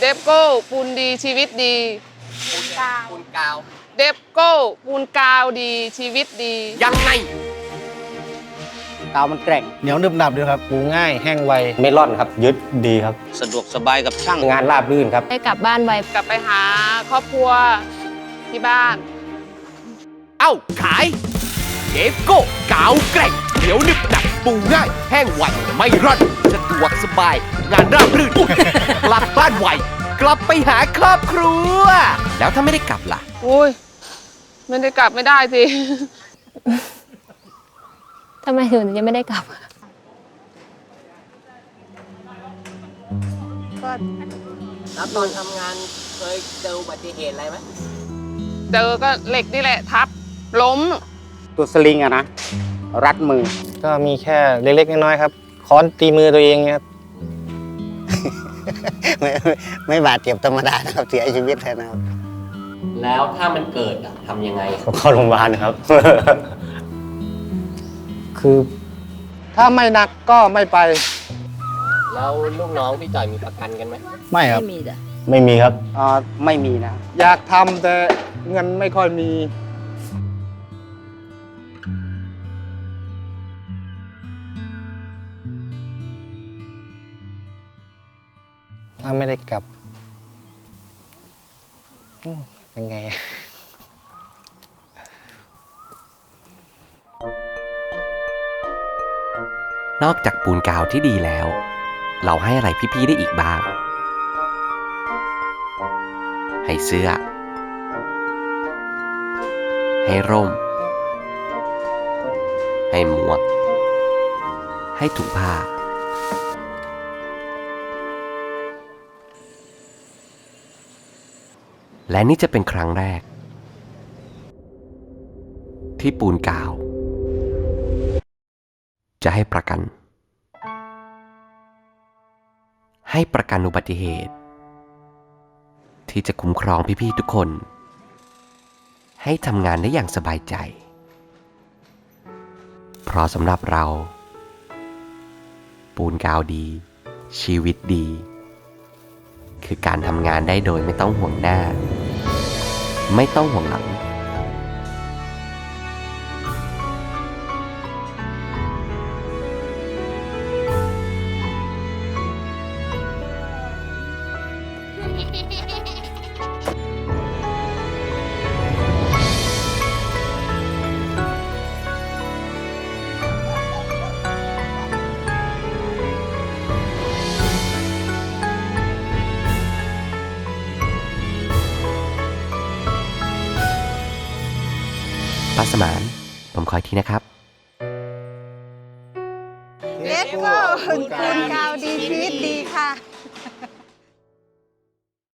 เดฟโก้ปูนดีชีวิตดี ปูนกาวปูนกาว เดฟโก้ปูนกาวดีชีวิตดี ยังไงกาวมันแกร่งเหนียวหนึบหนับด้วยครับปลูกง่ายแห้งไวเมลอนครับยึดดีครับ สะดวกสบายกับช่างงานราบรื่นครับ ได้กลับบ้านไวกลับไปหาครอบครัวที่บ้าน เอ้า ขายเดฟโก้กาวแกร่งเหนียวหนึบหนับปูง่าย แห้งไวไม่ร่อนสะด วกสบาย งานราบรื่น กลับบ้านไวกลับไปหาครอบครัว แล้วถ้าไม่ได้กลับล่ะอุ้ยไม่ได้กลับไม่ได้สิทำไมถึงยังไม่ได้กลับแล้วตอนทำงานเคยเจออุบัติเหตุอะไรไหมเจอก็เหล็กนี่แหละทับ ล้ม ตัวสลิงอะนะ รัดมือ ก็มีแค่เล็กๆน้อยๆครับ ค้อนตีมือตัวเองครับไม่ไม่ไม่บาดเจ็บธรรมดานะครับ เสียชีวิตเลยนะครับแล้วถ้ามันเกิดอะทำยังไงเข้าโรงพยาบาลนะครับ คือถ้าไม่หนักก็ไม่ไป แล้วลูกน้องพี่จ่อยมีประกันกันไหมไม่ครับ ไม่มีครับ อ่าไม่มีนะ อยากทำแต่เงินไม่ค่อยมี ถ้าไม่ได้กลับอืมยังไงนอกจากปูนกาวที่ดีแล้ว เราให้อะไรพี่ ๆ ได้อีกบ้าง ให้เสื้อ ให้ร่ม ให้หมวก ให้ถุงผ้า และนี่จะเป็นครั้งแรก ที่ปูนกาว จะให้ประกัน ให้ประกันอุบัติเหตุ ที่จะคุ้มครองพี่ๆทุกคน ให้ทำงานได้อย่างสบายใจ เพราะสำหรับเรา ปูนกาวดี ชีวิตดีคือการทำงานได้โดยไม่ต้องห่วงหน้า ไม่ต้องห่วงหลัง ป้าสมาน ผมคอยทีนะครับ เลสโก้คุณกาวดีชีวิตดีค่ะ